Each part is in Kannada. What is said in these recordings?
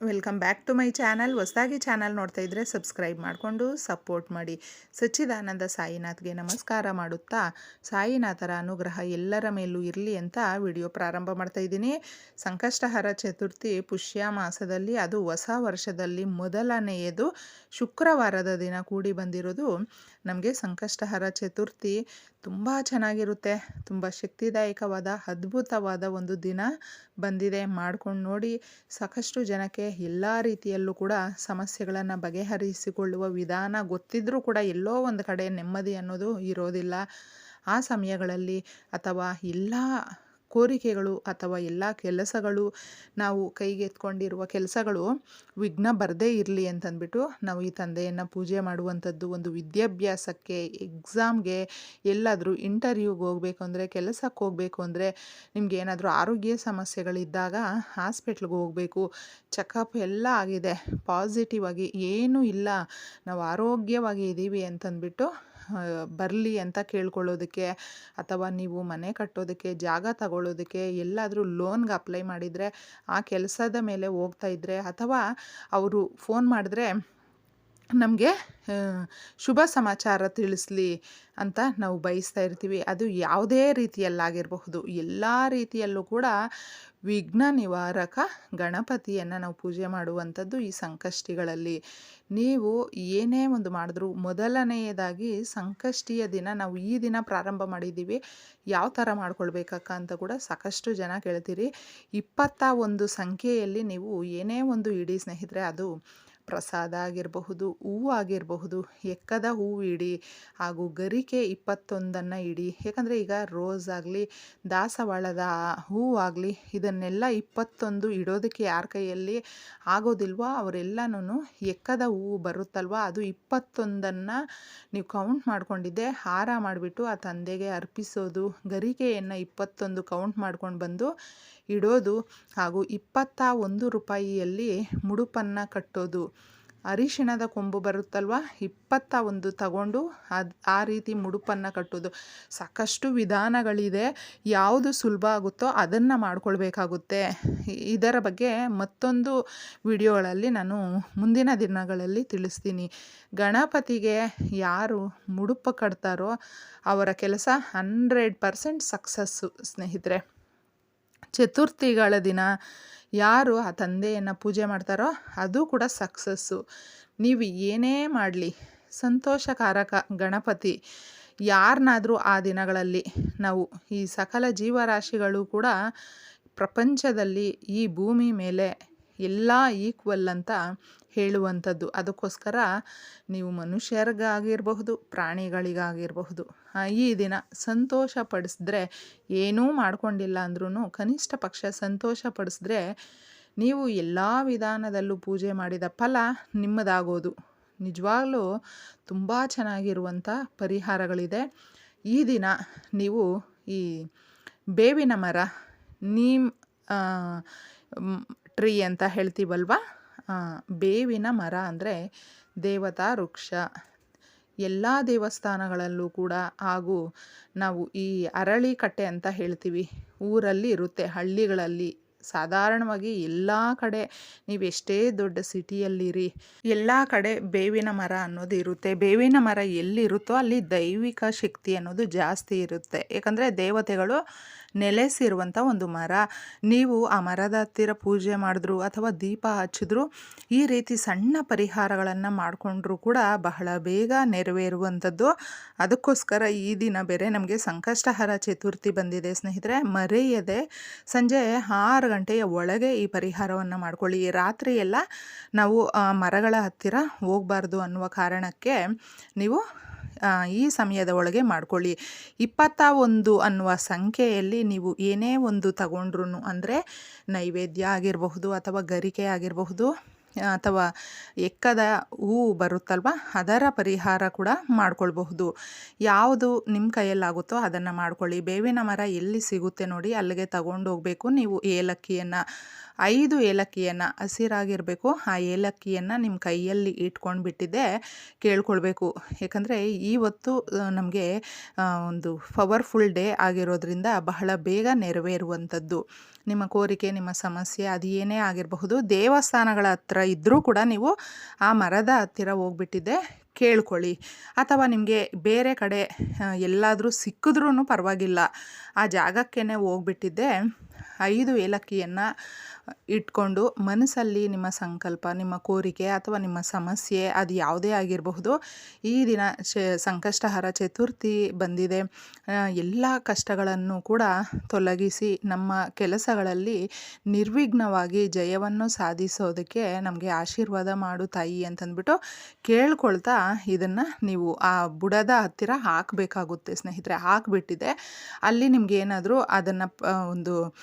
Welcome back to my channel. ಹೊಸದಾಗಿ ಚಾನಲ್ ನೋಡ್ತಾ ಇದ್ದರೆ ಸಬ್ಸ್ಕ್ರೈಬ್ ಮಾಡಿಕೊಂಡು ಸಪೋರ್ಟ್ ಮಾಡಿ. ಸಚ್ಚಿದಾನಂದ ಸಾಯಿನಾಥ್ಗೆ ನಮಸ್ಕಾರ ಮಾಡುತ್ತಾ, ಸಾಯಿನಾಥರ ಅನುಗ್ರಹ ಎಲ್ಲರ ಮೇಲೂ ಇರಲಿ ಅಂತ ವಿಡಿಯೋ ಪ್ರಾರಂಭ ಮಾಡ್ತಾ ಇದ್ದೀನಿ. ಸಂಕಷ್ಟಹರ ಚತುರ್ಥಿ ಪುಷ್ಯ ಮಾಸದಲ್ಲಿ, ಅದು ಹೊಸ ವರ್ಷದಲ್ಲಿ ಮೊದಲನೆಯದು. ಶುಕ್ರವಾರದ ದಿನ ಕೂಡಿ ಬಂದಿರೋದು ನಮಗೆ ಸಂಕಷ್ಟಹರ ಚತುರ್ಥಿ. ತುಂಬ ಚೆನ್ನಾಗಿರುತ್ತೆ. ತುಂಬ ಶಕ್ತಿದಾಯಕವಾದ, ಅದ್ಭುತವಾದ ಒಂದು ದಿನ ಬಂದಿದೆ. ಮಾಡ್ಕೊಂಡು ನೋಡಿ ಸಾಕಷ್ಟು ಜನಕ್ಕೆ ಎಲ್ಲ ರೀತಿಯಲ್ಲೂ ಕೂಡ ಸಮಸ್ಯೆಗಳನ್ನು ಬಗೆಹರಿಸಿಕೊಳ್ಳುವ ವಿಧಾನ ಗೊತ್ತಿದ್ರೂ ಕೂಡ ಎಲ್ಲೋ ಒಂದು ಕಡೆ ನೆಮ್ಮದಿ ಅನ್ನೋದು ಇರೋದಿಲ್ಲ. ಆ ಸಮಯಗಳಲ್ಲಿ ಅಥವಾ ಎಲ್ಲ ಕೋರಿಕೆಗಳು ಅಥವಾ ಎಲ್ಲ ಕೆಲಸಗಳು ನಾವು ಕೈಗೆತ್ಕೊಂಡಿರುವ ಕೆಲಸಗಳು ವಿಘ್ನ ಬರದೇ ಇರಲಿ ಅಂತಂದ್ಬಿಟ್ಟು ನಾವು ಈ ತಂದೆಯನ್ನು ಪೂಜೆ ಮಾಡುವಂಥದ್ದು ಒಂದು ವಿದ್ಯಾಭ್ಯಾಸಕ್ಕೆ ಎಕ್ಸಾಮ್ಗೆ ಎಲ್ಲಾದರೂ ಇಂಟರ್ವ್ಯೂಗೆ ಹೋಗಬೇಕು ಅಂದರೆ, ಕೆಲಸಕ್ಕೆ ಹೋಗಬೇಕು ಅಂದರೆ ನಿಮ್ಗೆ ಏನಾದರೂ ಆರೋಗ್ಯ ಸಮಸ್ಯೆಗಳಿದ್ದಾಗ ಹಾಸ್ಪಿಟ್ಲ್ಗೆ ಹೋಗಬೇಕು. ಚೆಕಪ್ ಎಲ್ಲ ಆಗಿದೆ. ಪಾಸಿಟಿವ್ ಆಗಿ ಏನೂ ಇಲ್ಲ. ನಾವು ಆರೋಗ್ಯವಾಗಿ ಇದ್ದೀವಿ ಅಂತಂದ್ಬಿಟ್ಟು ಬರಲಿ ಅಂತ ಕೇಳ್ಕೊಳ್ಳೋದಕ್ಕೆ ಅಥವಾ ನೀವು ಮನೆ ಕಟ್ಟೋದಕ್ಕೆ, ಜಾಗ ತಗೊಳ್ಳೋದಕ್ಕೆ ಎಲ್ಲಾದರೂ ಲೋನ್ಗೆ ಅಪ್ಲೈ ಮಾಡಿದರೆ ಆ ಕೆಲಸದ ಮೇಲೆ ಹೋಗ್ತಾ ಇದ್ದರೆ ಅಥವಾ ಅವರು ಫೋನ್ ಮಾಡಿದ್ರೆ ನಮಗೆ ಶುಭ ಸಮಾಚಾರ ತಿಳಿಸ್ಲಿ ಅಂತ ನಾವು ಬಯಸ್ತಾ ಇರ್ತೀವಿ. ಅದು ಯಾವುದೇ ರೀತಿಯಲ್ಲಾಗಿರಬಹುದು. ಎಲ್ಲ ರೀತಿಯಲ್ಲೂ ಕೂಡ ವಿಘ್ನ ನಿವಾರಕ ಗಣಪತಿಯನ್ನು ನಾವು ಪೂಜೆ ಮಾಡುವಂಥದ್ದು ಈ ಸಂಕಷ್ಟಿಗಳಲ್ಲಿ. ನೀವು ಏನೇ ಒಂದು ಮಾಡಿದ್ರು ಮೊದಲನೆಯದಾಗಿ ಸಂಕಷ್ಟಿಯ ದಿನ ನಾವು ಈ ದಿನ ಪ್ರಾರಂಭ ಮಾಡಿದ್ದೀವಿ. ಯಾವ ಥರ ಮಾಡ್ಕೊಳ್ಬೇಕಕ್ಕ ಅಂತ ಕೂಡ ಸಾಕಷ್ಟು ಜನ ಕೇಳ್ತೀರಿ. ಇಪ್ಪತ್ತ ಒಂದು ಸಂಖ್ಯೆಯಲ್ಲಿ ನೀವು ಏನೇ ಒಂದು ಇಡೀ ಸ್ನೇಹಿತರೆ, ಅದು ಪ್ರಸಾದ ಆಗಿರಬಹುದು, ಹೂವು ಆಗಿರಬಹುದು, ಎಕ್ಕದ ಹೂವು ಇಡಿ ಹಾಗೂ ಗರಿಕೆ ಇಪ್ಪತ್ತೊಂದನ್ನು ಇಡಿ. ಯಾಕಂದರೆ ಈಗ ರೋಸ್ ಆಗಲಿ, ದಾಸವಾಳದ ಹೂವಾಗಲಿ ಇದನ್ನೆಲ್ಲ ಇಪ್ಪತ್ತೊಂದು ಇಡೋದಕ್ಕೆ ಯಾರ ಕೈಯಲ್ಲಿ ಆಗೋದಿಲ್ವೋ ಅವರೆಲ್ಲನೂ ಎಕ್ಕದ ಹೂವು ಬರುತ್ತಲ್ವ ಅದು ಇಪ್ಪತ್ತೊಂದನ್ನು ನೀವು ಕೌಂಟ್ ಮಾಡ್ಕೊಂಡಿದ್ದೆ, ಹಾರ ಮಾಡಿಬಿಟ್ಟು ಆ ತಂದೆಗೆ ಅರ್ಪಿಸೋದು, ಗರಿಕೆಯನ್ನು ಇಪ್ಪತ್ತೊಂದು ಕೌಂಟ್ ಮಾಡ್ಕೊಂಡು ಬಂದು ಇಡೋದು ಹಾಗೂ ಇಪ್ಪತ್ತ ಒಂದು ರೂಪಾಯಿಯಲ್ಲಿ ಮುಡುಪನ್ನು ಕಟ್ಟೋದು. ಅರಿಶಿಣದ ಕೊಂಬು ಬರುತ್ತಲ್ವ? ಇಪ್ಪತ್ತ ಒಂದು ತಗೊಂಡು ಅದು ಆ ರೀತಿ ಮುಡುಪನ್ನು ಕಟ್ಟೋದು. ಸಾಕಷ್ಟು ವಿಧಾನಗಳಿದೆ. ಯಾವುದು ಸುಲಭ ಆಗುತ್ತೋ ಅದನ್ನು ಮಾಡಿಕೊಳ್ಬೇಕಾಗುತ್ತೆ. ಇದರ ಬಗ್ಗೆ ಮತ್ತೊಂದು ವಿಡಿಯೋಗಳಲ್ಲಿ ನಾನು ಮುಂದಿನ ದಿನಗಳಲ್ಲಿ ತಿಳಿಸ್ತೀನಿ. ಗಣಪತಿಗೆ ಯಾರು ಮುಡುಪು ಕಟ್ತಾರೋ ಅವರ ಕೆಲಸ ಹಂಡ್ರೆಡ್ ಪರ್ಸೆಂಟ್ ಸಕ್ಸಸ್ಸು ಸ್ನೇಹಿತರೆ. ಚತುರ್ಥಿಗಳ ದಿನ ಯಾರು ಆ ತಂದೆಯನ್ನು ಪೂಜೆ ಮಾಡ್ತಾರೋ ಅದು ಕೂಡ ಸಕ್ಸಸ್ಸು. ನೀವು ಏನೇ ಮಾಡಲಿ, ಸಂತೋಷಕಾರಕ ಗಣಪತಿ ಯಾರನ್ನಾದರೂ ಆ ದಿನಗಳಲ್ಲಿ ನಾವು ಈ ಸಕಲ ಜೀವರಾಶಿಗಳು ಕೂಡ ಪ್ರಪಂಚದಲ್ಲಿ ಈ ಭೂಮಿ ಮೇಲೆ ಎಲ್ಲ ಈಕ್ವಲ್ ಅಂತ ಹೇಳುವಂಥದ್ದು. ಅದಕ್ಕೋಸ್ಕರ ನೀವು ಮನುಷ್ಯರಿಗಾಗಿರಬಹುದು, ಪ್ರಾಣಿಗಳಿಗಾಗಿರಬಹುದು ಈ ದಿನ ಸಂತೋಷ ಪಡಿಸಿದ್ರೆ ಏನೂ ಮಾಡ್ಕೊಂಡಿಲ್ಲ ಅಂದ್ರೂ ಕನಿಷ್ಠ ಪಕ್ಷ ಸಂತೋಷ ಪಡಿಸಿದ್ರೆ ನೀವು ಎಲ್ಲ ವಿಧಾನದಲ್ಲೂ ಪೂಜೆ ಮಾಡಿದ ಫಲ ನಿಮ್ಮದಾಗೋದು. ನಿಜವಾಗ್ಲೂ ತುಂಬ ಚೆನ್ನಾಗಿರುವಂಥ ಪರಿಹಾರಗಳಿದೆ. ಈ ದಿನ ನೀವು ಈ ಬೇವಿನ ಮರ, ನೀಮ್ ಟ್ರೀ ಅಂತ ಹೇಳ್ತೀವಲ್ವ? ಬೇವಿನ ಮರ ಅಂದರೆ ದೇವತಾ, ವೃಕ್ಷ. ಎಲ್ಲ ದೇವಸ್ಥಾನಗಳಲ್ಲೂ ಕೂಡ ಹಾಗೂ ನಾವು ಈ ಅರಳಿ ಕಟ್ಟೆ ಅಂತ ಹೇಳ್ತೀವಿ. ಊರಲ್ಲಿ ಇರುತ್ತೆ, ಹಳ್ಳಿಗಳಲ್ಲಿ. ಸಾಧಾರಣವಾಗಿ ಎಲ್ಲ ಕಡೆ ನೀವು ಎಷ್ಟೇ ದೊಡ್ಡ ಸಿಟಿಯಲ್ಲಿರಿ, ಎಲ್ಲ ಕಡೆ ಬೇವಿನ ಮರ ಅನ್ನೋದು ಇರುತ್ತೆ. ಬೇವಿನ ಮರ ಎಲ್ಲಿರುತ್ತೋ ಅಲ್ಲಿ ದೈವಿಕ ಶಕ್ತಿ ಅನ್ನೋದು ಜಾಸ್ತಿ ಇರುತ್ತೆ. ಯಾಕಂದರೆ ದೇವತೆಗಳು ನೆಲೆಸಿರುವಂಥ ಒಂದು ಮರ. ನೀವು ಆ ಮರದ ಹತ್ತಿರ ಪೂಜೆ ಮಾಡಿದ್ರು ಅಥವಾ ದೀಪ ಹಚ್ಚಿದ್ರು ಈ ರೀತಿ ಸಣ್ಣ ಪರಿಹಾರಗಳನ್ನು ಮಾಡಿಕೊಂಡ್ರೂ ಕೂಡ ಬಹಳ ಬೇಗ ನೆರವೇರುವಂಥದ್ದು. ಅದಕ್ಕೋಸ್ಕರ ಈ ದಿನ ಬೇರೆ ನಮಗೆ ಸಂಕಷ್ಟಹರ ಚತುರ್ಥಿ ಬಂದಿದೆ ಸ್ನೇಹಿತರೆ. ಮರೆಯದೆ ಸಂಜೆ ಆರು ಗಂಟೆಯ ಒಳಗೆ ಈ ಪರಿಹಾರವನ್ನು ಮಾಡ್ಕೊಳ್ಳಿ. ರಾತ್ರಿ ಎಲ್ಲ ನಾವು ಮರಗಳ ಹತ್ತಿರ ಹೋಗಬಾರ್ದು ಅನ್ನುವ ಕಾರಣಕ್ಕೆ ನೀವು ಈ ಸಮಯದ ಒಳಗೆ ಮಾಡ್ಕೊಳ್ಳಿ. ಇಪ್ಪತ್ತ ಒಂದು ಅನ್ನುವ ಸಂಖ್ಯೆಯಲ್ಲಿ ನೀವು ಏನೇ ಒಂದು ತಗೊಂಡ್ರು ಅಂದರೆ ನೈವೇದ್ಯ ಆಗಿರಬಹುದು ಅಥವಾ ಗರಿಕೆ ಆಗಿರಬಹುದು. ಅಥವಾ ಎಕ್ಕದ ಹೂವು ಬರುತ್ತಲ್ವ, ಅದರ ಪರಿಹಾರ ಕೂಡ ಮಾಡ್ಕೊಳ್ಬಹುದು. ಯಾವುದು ನಿಮ್ಮ ಕೈಯಲ್ಲಾಗುತ್ತೋ ಅದನ್ನು ಮಾಡ್ಕೊಳ್ಳಿ. ಬೇವಿನ ಮರ ಎಲ್ಲಿ ಸಿಗುತ್ತೆ ನೋಡಿ, ಅಲ್ಲಿಗೆ ತಗೊಂಡು ಹೋಗಬೇಕು ನೀವು ಏಲಕ್ಕಿಯನ್ನು, ಐದು ಏಲಕ್ಕಿಯನ್ನು, ಹಸಿರಾಗಿರಬೇಕು. ಆ ಏಲಕ್ಕಿಯನ್ನು ನಿಮ್ಮ ಕೈಯಲ್ಲಿ ಇಟ್ಕೊಂಡು ಬಿಟ್ಟಿದ್ದೆ ಕೇಳ್ಕೊಳ್ಬೇಕು. ಯಾಕಂದರೆ ಇವತ್ತು ನಮಗೆ ಒಂದು ಪವರ್ಫುಲ್ ಡೇ ಆಗಿರೋದ್ರಿಂದ ಬಹಳ ಬೇಗ ನೆರವೇರುವಂಥದ್ದು. ನಿಮ್ಮ ಕೋರಿಕೆ, ನಿಮ್ಮ ಸಮಸ್ಯೆ, ಅದು ಏನೇ ಆಗಿರಬಹುದು, ದೇವಸ್ಥಾನಗಳ ಹತ್ರ ಇದ್ದರೂ ಕೂಡ ನೀವು ಆ ಮರದ ಹತ್ತಿರ ಹೋಗ್ಬಿಟ್ಟಿದ್ದೆ ಕೇಳ್ಕೊಳ್ಳಿ. ಅಥವಾ ನಿಮಗೆ ಬೇರೆ ಕಡೆ ಎಲ್ಲಾದರೂ ಸಿಕ್ಕಿದ್ರೂ ಪರವಾಗಿಲ್ಲ. ಆ ಜಾಗಕ್ಕೇ ಹೋಗ್ಬಿಟ್ಟಿದ್ದೆ. ಐದು ಏಲಕ್ಕಿಯನ್ನು ಇಟ್ಕೊಂಡು ಮನಸ್ಸಲ್ಲಿ ನಿಮ್ಮ ಸಂಕಲ್ಪ, ನಿಮ್ಮ ಕೋರಿಕೆ ಅಥವಾ ನಿಮ್ಮ ಸಮಸ್ಯೆ ಅದು ಯಾವುದೇ ಆಗಿರಬಹುದು. ಈ ದಿನ ಸಂಕಷ್ಟಹರ ಚತುರ್ಥಿ ಬಂದಿದೆ. ಎಲ್ಲ ಕಷ್ಟಗಳನ್ನು ಕೂಡ ತೊಲಗಿಸಿ ನಮ್ಮ ಕೆಲಸಗಳಲ್ಲಿ ನಿರ್ವಿಘ್ನವಾಗಿ ಜಯವನ್ನು ಸಾಧಿಸೋದಕ್ಕೆ ನಮಗೆ ಆಶೀರ್ವಾದ ಮಾಡು ತಾಯಿ ಅಂತಂದ್ಬಿಟ್ಟು ಕೇಳ್ಕೊಳ್ತಾ ಇದನ್ನು ನೀವು ಆ ಬುಡದ ಹತ್ತಿರ ಹಾಕಬೇಕಾಗುತ್ತೆ ಸ್ನೇಹಿತರೆ. ಹಾಕಿಬಿಟ್ಟಿದೆ. ಅಲ್ಲಿ ನಿಮ್ಗೆ ಏನಾದರೂ ಅದನ್ನು ಒಂದು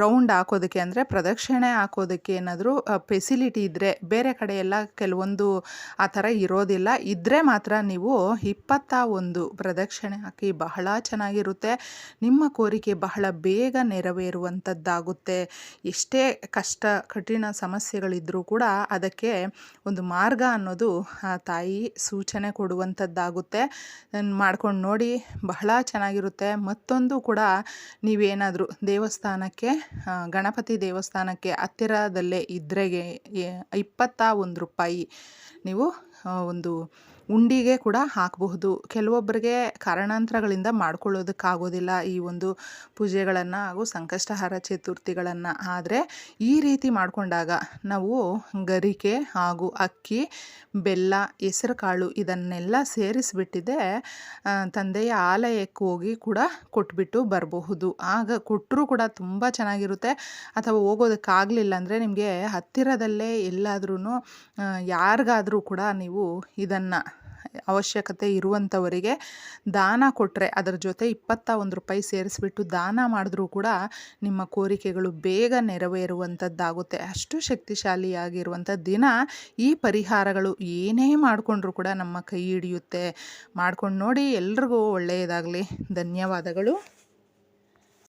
ರೌಂಡ್ ಹಾಕೋದಕ್ಕೆ ಅಂದರೆ ಪ್ರದಕ್ಷಿಣೆ ಹಾಕೋದಕ್ಕೆ ಏನಾದರೂ ಫೆಸಿಲಿಟಿ ಇದ್ದರೆ ಬೇರೆ ಕಡೆ ಎಲ್ಲ ಕೆಲವೊಂದು ಆ ಥರ ಇರೋದಿಲ್ಲ. ಇದ್ದರೆ ಮಾತ್ರ ನೀವು ಇಪ್ಪತ್ತ ಒಂದು ಪ್ರದಕ್ಷಿಣೆ ಹಾಕಿ ಬಹಳ ಚೆನ್ನಾಗಿರುತ್ತೆ. ನಿಮ್ಮ ಕೋರಿಕೆ ಬಹಳ ಬೇಗ ನೆರವೇರುವಂಥದ್ದಾಗುತ್ತೆ. ಎಷ್ಟೇ ಕಷ್ಟ, ಕಠಿಣ ಸಮಸ್ಯೆಗಳಿದ್ದರೂ ಕೂಡ ಅದಕ್ಕೆ ಒಂದು ಮಾರ್ಗ ಅನ್ನೋದು ಆ ತಾಯಿ ಸೂಚನೆ ಕೊಡುವಂಥದ್ದಾಗುತ್ತೆ. ಮಾಡ್ಕೊಂಡು ನೋಡಿ, ಬಹಳ ಚೆನ್ನಾಗಿರುತ್ತೆ. ಮತ್ತೊಂದು ಕೂಡ ನೀವೇನಾದರೂ ದೇವಸ್ಥಾನಕ್ಕೆ ಗಣಪತಿ ದೇವಸ್ಥಾನಕ್ಕೆ ಹತ್ತಿರದಲ್ಲೇ ಇದ್ರೆಗೆ ಇಪ್ಪತ್ತ ಒಂದು ರೂಪಾಯಿ. ನೀವು ಒಂದು ಉಂಡಿಗೆ ಕೂಡ ಹಾಕಬಹುದು. ಕೆಲವೊಬ್ಬರಿಗೆ ಕಾರಣಾಂತರಗಳಿಂದ ಮಾಡ್ಕೊಳ್ಳೋದಕ್ಕಾಗೋದಿಲ್ಲ ಈ ಒಂದು ಪೂಜೆಗಳನ್ನು ಹಾಗೂ ಸಂಕಷ್ಟಹಾರ ಚತುರ್ಥಿಗಳನ್ನು. ಆದರೆ ಈ ರೀತಿ ಮಾಡಿಕೊಂಡಾಗ ನಾವು ಗರಿಕೆ ಹಾಗೂ ಅಕ್ಕಿ, ಬೆಲ್ಲ ಹೆಸರು ಕಾಳು ಇದನ್ನೆಲ್ಲ ಸೇರಿಸಿಬಿಟ್ಟಿದೆ ತಂದೆಯ ಆಲಯಕ್ಕೆ ಹೋಗಿ ಕೂಡ ಕೊಟ್ಬಿಟ್ಟು ಬರಬಹುದು. ಆಗ ಕೊಟ್ಟರೂ ಕೂಡ ತುಂಬ ಚೆನ್ನಾಗಿರುತ್ತೆ. ಅಥವಾ ಹೋಗೋದಕ್ಕಾಗಲಿಲ್ಲ ಅಂದರೆ ನಿಮಗೆ ಹತ್ತಿರದಲ್ಲೇ ಎಲ್ಲಾದ್ರೂ ಯಾರಿಗಾದರೂ ಕೂಡ ನೀವು ಇದನ್ನು ಅವಶ್ಯಕತೆ ಇರುವಂಥವರಿಗೆ ದಾನ ಕೊಟ್ಟರೆ ಅದರ ಜೊತೆ ಇಪ್ಪತ್ತ ಒಂದು ರೂಪಾಯಿ ಸೇರಿಸ್ಬಿಟ್ಟು ದಾನ ಮಾಡಿದ್ರೂ ಕೂಡ ನಿಮ್ಮ ಕೋರಿಕೆಗಳು ಬೇಗ ನೆರವೇರುವಂಥದ್ದಾಗುತ್ತೆ. ಅಷ್ಟು ಶಕ್ತಿಶಾಲಿಯಾಗಿರುವಂಥ ದಿನ ಈ ಪರಿಹಾರಗಳು ಏನೇ ಮಾಡಿಕೊಂಡ್ರೂ ಕೂಡ ನಮ್ಮ ಕೈ ಹಿಡಿಯುತ್ತೆ. ಮಾಡ್ಕೊಂಡು ನೋಡಿ ಎಲ್ರಿಗೂ ಒಳ್ಳೆಯದಾಗಲಿ. ಧನ್ಯವಾದಗಳು.